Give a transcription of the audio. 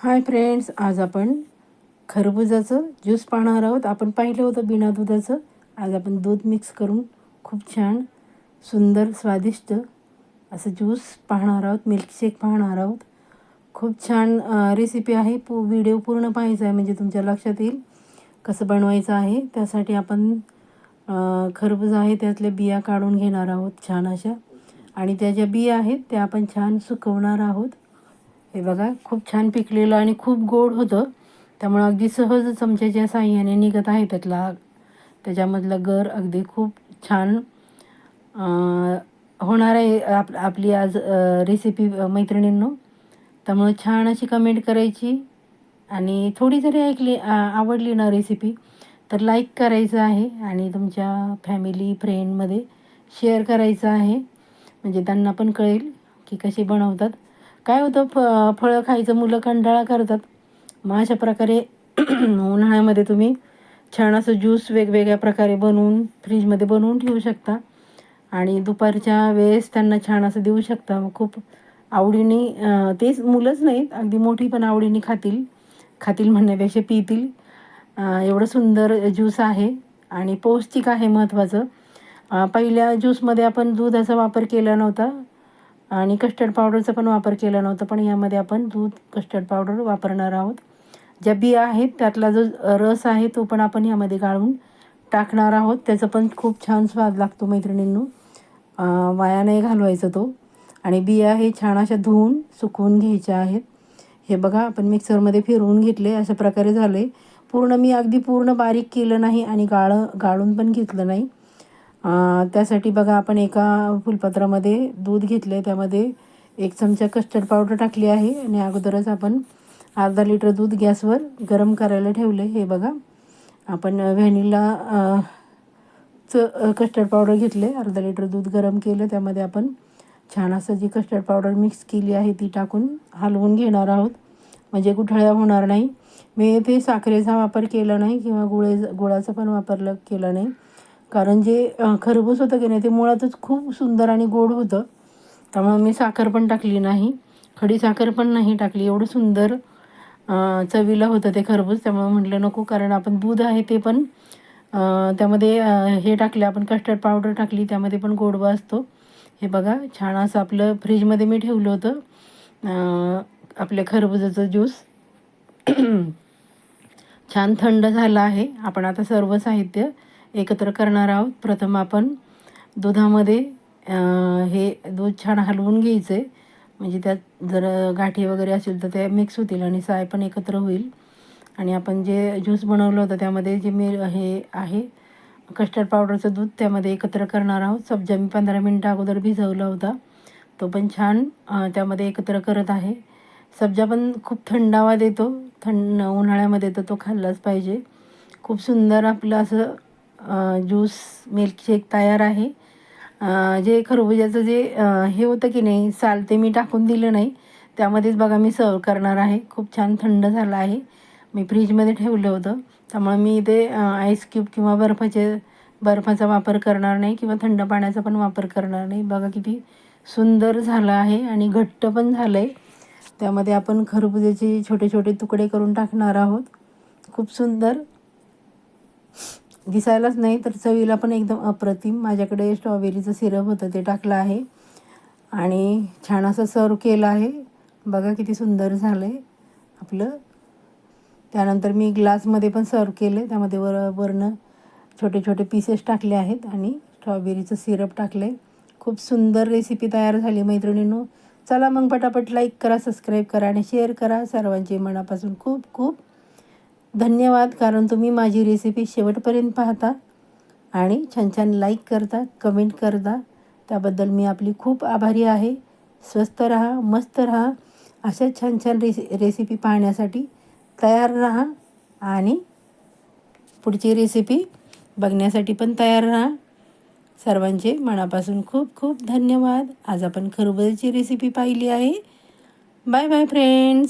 Hi friends आज आपण खरबुजाचं juice पाहणार आहोत. आपण पाहिलं होतं बिना दुधाचं. आज आपण दूध मिक्स करून खूप छान सुंदर स्वादिष्ट असं ज्यूस पाहणार आहोत. मिल्कशेक पाहणार आहोत. खूप छान रेसिपी आहे. पू व्हिडिओ पूर्ण पाहायचा आहे म्हणजे तुमच्या लक्षात येईल कसं बनवायचं आहे. त्यासाठी आपण खरबूज आहे त्यातल्या बिया काढून घेणार आहोत छान अशा. आणि त्या ज्या बिया आहेत त्या आपण छान सुकवणार आहोत. हे बघा खूप छान पिकलेलं आणि खूप गोड होतं. त्यामुळं अगदी सहज चमच्याच्या साह्याने निघत आहे त्यातला. त्याच्यामधला गर अगदी खूप छान होणार आहे आप आपली आज रेसिपी मैत्रिणींनो. त्यामुळं छान अशी कमेंट करायची आणि थोडी जरी ऐकली आवडली ना रेसिपी तर लाईक करायचं आहे आणि तुमच्या फॅमिली फ्रेंडमध्ये शेअर करायचं आहे. म्हणजे त्यांना पण कळेल की कशी बनवतात. काय होतं फ फळं खायचं मुलं कंटाळा करतात. मग अशा प्रकारे उन्हाळ्यामध्ये तुम्ही छान असं ज्यूस वेगवेगळ्या प्रकारे बनवून फ्रीजमध्ये बनवून ठेवू शकता. आणि दुपारच्या वेळेस त्यांना छान असं देऊ शकता. मग खूप आवडीने तेच मुलंच नाहीत अगदी मोठी पण आवडीने खातील. खातील म्हणण्यापेक्षा पितील. एवढं सुंदर ज्यूस आहे आणि पौष्टिक आहे महत्त्वाचं. पहिल्या ज्यूसमध्ये आपण दुधाचा वापर केला नव्हता. आणि कस्टर्ड पावडरचा पण वापर केला नव्हता पण यामध्ये आपण दूध कस्टर्ड पावडर वापरणार आहोत. ज्या बिया आहेत त्यातला जो रस आहे तो पण आपण यामध्ये गाळून टाकणार आहोत. त्याचं पण खूप छान स्वाद लागतो मैत्रिणींनो. वाया नाही घालवायचा तो. आणि बिया हे छान अशा धुवून सुकवून घ्यायच्या आहेत. हे बघा आपण मिक्सरमध्ये फिरवून घेतले अशा प्रकारे झाले. पूर्ण मी अगदी पूर्ण बारीक केलं नाही आणि गाळं गाळून पण घेतलं नाही. त्यासाठी बघा आपण एका फुलपत्रामध्ये दूध घेतलं आहे त्यामध्ये एक चमचा कस्टर्ड पावडर टाकली आहे आणि अगोदरच आपण अर्धा लिटर दूध गॅसवर गरम करायला ठेवलं हे बघा आपण व्हॅनिला च कस्टर्ड पावडर घेतले अर्धा लिटर दूध गरम केलं. त्यामध्ये आपण छान असं जी कस्टर्ड पावडर मिक्स केली आहे ती टाकून हलवून घेणार आहोत. म्हणजे गुठळ्या होणार नाही. मी ते साखरेचा वापर केला नाही किंवा गुळे गुळाचा पण वापरलं केला नाही. कारण जे खरबूज होतं की नाही ते मुळातच खूप सुंदर आणि गोड होतं. त्यामुळं मी साखर पण टाकली नाही. खडी साखर पण नाही टाकली. एवढं सुंदर चवीला होतं ते खरबूज. त्यामुळं म्हटलं नको कारण आपण दूध आहे ते पण त्यामध्ये हे टाकले आपण कस्टर्ड पावडर टाकली त्यामध्ये पण गोडवा असतो. हे बघा छान असं आपलं फ्रीजमध्ये मी ठेवलं होतं आपल्या खरबुजाचं ज्यूस छान थंड झालं आहे. आपण आता सर्व साहित्य एकत्र करणार आहोत. प्रथम आपण दुधामध्ये हे दूध छान हलवून घ्यायचं. आहे म्हणजे त्यात जर गाठी वगैरे असेल तर ते मिक्स होतील आणि साय पण एकत्र होईल. आणि आपण जे ज्यूस बनवलं होतं त्यामध्ये जे मी हे आहे कस्टर्ड पावडरचं दूध त्यामध्ये एकत्र करणार आहोत. सब्जा मी पंधरा मिनटं अगोदर भिजवला होता. तो पण छान त्यामध्ये एकत्र करत आहे. सब्जा पण खूप थंडावा देतो. थंड उन्हाळ्यामध्ये तर तो खाल्लाच पाहिजे. खूप सुंदर आपलं असं ज्यूस मिल्कशेक तयार आहे. जे खरबुजाचं जे हे होतं की नाही साल ते मी टाकून दिलं नाही. त्यामध्येच बघा मी सर्व करणार आहे. खूप छान थंड झालं आहे. मी फ्रीजमध्ये ठेवलं होतं. त्यामुळे मी ते आईस क्यूब किंवा बर्फाचे बर्फाचा वापर करणार नाही किंवा थंड पाण्याचा पण वापर करणार नाही. बघा किती सुंदर झालं आहे आणि घट्ट पण झालं आहे त्यामध्ये आपण खरबुजाचे छोटे छोटे तुकडे करून टाकणार आहोत. खूप सुंदर. दिसायलाच नाही तर चवीला पण एकदम अप्रतिम. माझ्याकडे स्ट्रॉबेरीचं सिरप होतं ते टाकलं आहे. आणि छान असं सर्व केलं आहे. बघा किती सुंदर झालं आहे आपलं. त्यानंतर मी ग्लासमध्ये पण सर्व केलं त्यामध्ये वर वरनं छोटे छोटे पीसेस टाकले आहेत आणि स्ट्रॉबेरीचं सिरप टाकलं आहे खूप सुंदर रेसिपी तयार झाली मैत्रिणींनो. चला मग पटापट लाईक करा सबस्क्राईब करा आणि शेअर करा. सर्वांचे मनापासून खूप खूप धन्यवाद कारण तुम्ही माझी रेसिपी शेवटपर्यंत पाहता आणि छान छान लाईक करता कमेंट करता. त्याबद्दल मी आपली खूप आभारी आहे. स्वस्त रहा मस्त रहा. अशा छान छान रेसि रेसिपी पाहण्यासाठी तयार राहा आणि पुढची रेसिपी बघण्यासाठी पण तयार राहा. सर्वांचे मनापासून खूप खूप धन्यवाद. आज आपण खरबुजाची रेसिपी पाहिली आहे. Bye bye friends